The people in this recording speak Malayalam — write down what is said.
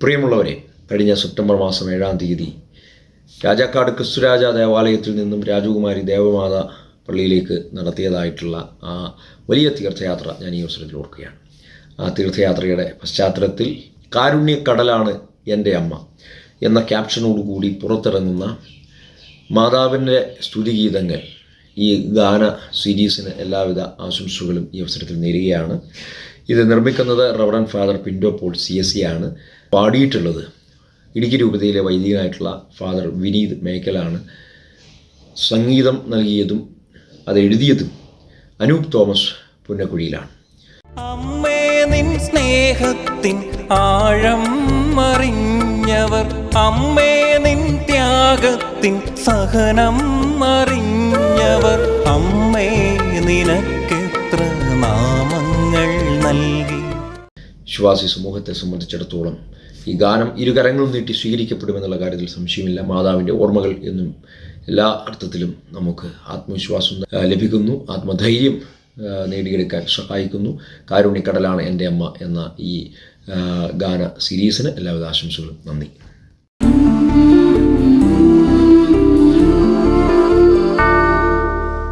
പ്രിയമുള്ളവരെ കഴിഞ്ഞ സെപ്റ്റംബർ മാസം ഏഴാം തീയതി രാജാക്കാട് ക്രിസ്തുരാജ ദേവാലയത്തിൽ നിന്നും രാജകുമാരി ദേവമാത പള്ളിയിലേക്ക് നടത്തിയതായിട്ടുള്ള ആ വലിയ തീർത്ഥയാത്ര ഞാൻ ഈ അവസരത്തിൽ ഓർക്കുകയാണ്. ആ തീർത്ഥയാത്രയുടെ പശ്ചാത്തലത്തിൽ കാരുണ്യക്കടലാണ് എന്റെ അമ്മ എന്ന ക്യാപ്ഷനോടുകൂടി പുറത്തിറങ്ങുന്ന മാതാവിന്റെ സ്തുതിഗീതങ്ങൾ ഈ ഗാന സീരീസിന് എല്ലാവിധ ആശംസകളും ഈ അവസരത്തിൽ നേരുകയാണ്. ഇത് നിർമ്മിക്കുന്നത് reverend father Pinto Paul C S C ആണ്. പാടിയിട്ടുള്ളത് ഇടുക്കി രൂപതയിലെ വൈദികനായിട്ടുള്ള ഫാദർ വിനീത് മേക്കലാണ്. സംഗീതം നൽകിയതും അത് എഴുതിയതും അനൂപ് തോമസ് പുന്നക്കുഴിയിലാണ്. അമ്മേ നിൻ സ്നേഹത്തിൻ ആഴം അറിഞ്ഞവർ. അമ്മേ നിൻ ത്യാഗത്തിൻ സഹനം അറിഞ്ഞവർ വിശ്വാസി സമൂഹത്തെ സംബന്ധിച്ചിടത്തോളം ഈ ഗാനം ഇരുകരങ്ങളും നീട്ടി സ്വീകരിക്കപ്പെടുമെന്നുള്ള കാര്യത്തിൽ സംശയമില്ല. മാതാവിന്റെ ഓർമ്മകൾ എന്നും എല്ലാ അർത്ഥത്തിലും നമുക്ക് ആത്മവിശ്വാസം ലഭിക്കുന്നു. ആത്മധൈര്യം നേടിയെടുക്കാൻ സഹായിക്കുന്നു. കാരുണ്യക്കടലാണ് എന്റെ അമ്മ എന്ന ഈ ഗാന സീരീസിന് എല്ലാവിധ ആശംസകളും. നന്ദി.